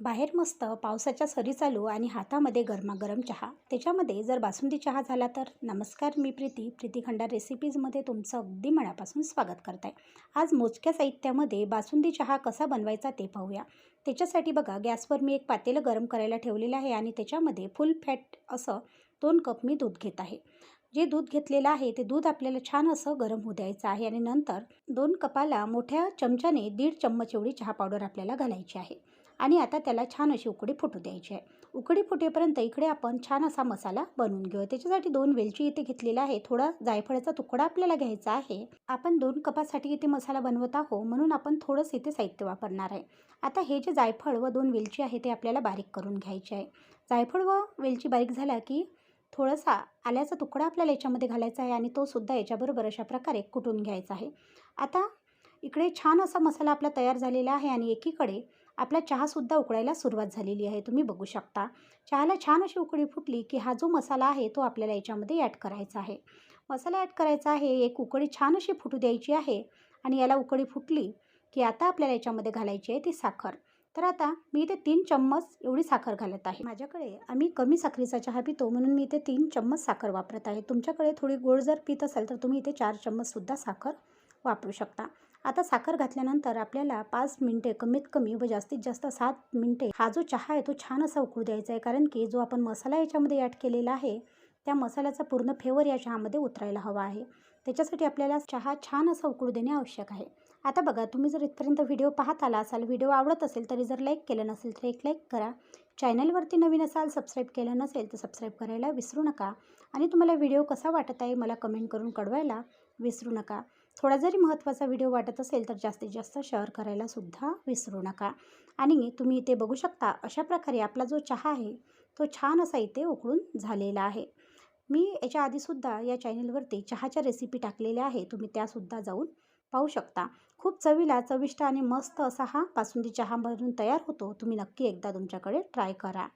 बाहेर मस्त पावसाच्या सरी चालू आणि हातामध्ये गरमागरम चहा. त्याच्यामध्ये जर बासुंदी चहा झाला तर. नमस्कार मी प्रीती. प्रीती खंडार रेसिपीजमध्ये तुमचं अगदी मनापासून स्वागत करत आहे आज मोजक्या साहित्यामध्ये बासुंदी चहा कसा बनवायचा ते पाहूया. त्याच्यासाठी बघा गॅसवर मी एक पातेलं गरम करायला ठेवलेलं आहे आणि त्याच्यामध्ये फुल फॅट असं दोन कप मी दूध घेत आहे. जे दूध घेतलेलं आहे ते दूध आपल्याला छान असं गरम होऊ द्यायचं आहे आणि नंतर दोन कपाला मोठ्या चमच्याने दीड चम्मच एवढी चहा पावडर आपल्याला घालायची आहे. आणि आता त्याला छान अशी उकडी फुटू द्यायची आहे. उकडी फुटेपर्यंत इकडे आपण छान असा मसाला बनवून घेऊ त्याच्यासाठी दोन वेलची इथे घेतलेला आहे थोडा जायफळाचा तुकडा आपल्याला घ्यायचा आहे. आपण दोन कपासाठी इथे मसाला बनवत आहो म्हणून आपण थोडंसं इथे साहित्य वापरणार आहे. आता हे जे जायफळ व दोन वेलची आहे ते आपल्याला बारीक करून घ्यायचे आहे. जायफळ व वेलची बारीक झाला की थोडासा आल्याचा तुकडा आपल्याला याच्यामध्ये घालायचा आहे आणि तो सुद्धा याच्याबरोबर अशा प्रकारे कुटून घ्यायचा आहे. आता इकडे छान असा मसाला आपला तयार झालेला आहे आणि एकीकडे आपला चहासुद्धा उकळायला सुरुवात झालेली आहे. तुम्ही बघू शकता. चहाला छान अशी उकळी फुटली की हा जो मसाला आहे तो आपल्याला याच्यामध्ये ॲड करायचा आहे. मसाला ॲड करायचा आहे. एक उकळी छान अशी फुटू द्यायची आहे आणि याला उकळी फुटली की आता आपल्याला याच्यामध्ये घालायची आहे ती साखर. तर आता मी इथे तीन चम्मच एवढी साखर घालत आहे. माझ्याकडे आम्ही कमी साखरेचा चहा पितो म्हणून मी इथे तीन चम्मच साखर वापरत आहे. तुमच्याकडे थोडी गोड जर पित असेल तर तुम्ही इथे चार चम्मचसुद्धा साखर वापरू शकता. आता साखर घातल्यानंतर आपल्याला पाच मिनटे कमीत कमी व जास्तीत जास्त सात मिनटे हा जो चहा आहे तो छान असा उकळू द्यायचा आहे. कारण की जो आपण मसाला याच्यामध्ये ॲड केलेला आहे त्या मसाल्याचा पूर्ण फ्लेवर या चहामध्ये उतरायला हवा आहे. त्याच्यासाठी आपल्याला चहा छान असा उकळू देणे आवश्यक आहे. आता बघा तुम्ही जर इथपर्यंत व्हिडिओ पाहत आला असाल व्हिडिओ आवडत असेल तरी जर लाईक केलं नसेल तर एक लाईक करा. चॅनलवरती नवीन असाल सबस्क्राईब केलं नसेल तर सबस्क्राईब करायला विसरू नका. आणि तुम्हाला व्हिडिओ कसा वाटत आहे मला कमेंट करून कळवायला विसरू नका. थोडा जरी महत्त्वाचा व्हिडिओ वाटत असेल तर जास्तीत जास्त शेअर करायला सुद्धा विसरू नका. आणि तुम्ही इथे बघू शकता अशा प्रकारे आपला जो चहा आहे तो छान असा इथे उकळून झालेला आहे. मी याच्या आधीसुद्धा या चॅनलवरती चहाच्या रेसिपी टाकलेल्या आहे तुम्ही त्यासुद्धा जाऊन पाहू शकता. खूप चवीला चविष्ट आणि मस्त असा हा बासुंदी चहा बनून तयार होतो. तुम्ही नक्की एकदा तुमच्याकडे ट्राय करा.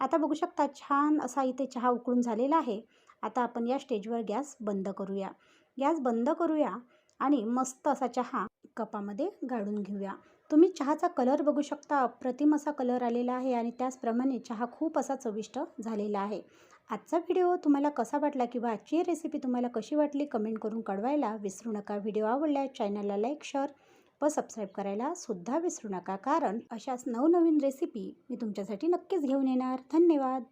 आता बघू शकता छान असा इथे चहा उकळून झालेला आहे. आता आपण या स्टेजवर गॅस बंद करूया. गॅस बंद करूया आणि मस्त असा चहा कपामध्ये गाळून घेऊया. तुम्ही चहाचा कलर बघू शकता. अप्रतिम असा कलर आलेला आहे आणि त्याचप्रमाणे चहा खूप असा चविष्ट झालेला आहे. आजचा व्हिडिओ तुम्हाला कसा वाटला किंवा आजची रेसिपी तुम्हाला कशी वाटली कमेंट करून कळवायला विसरू नका. व्हिडिओ आवडल्यास चॅनलला लाईक शेअर व सबस्क्राईब करायला सुद्धा विसरू नका. कारण अशाच नवनवीन रेसिपी मी तुमच्यासाठी नक्कीच घेऊन येणार. धन्यवाद.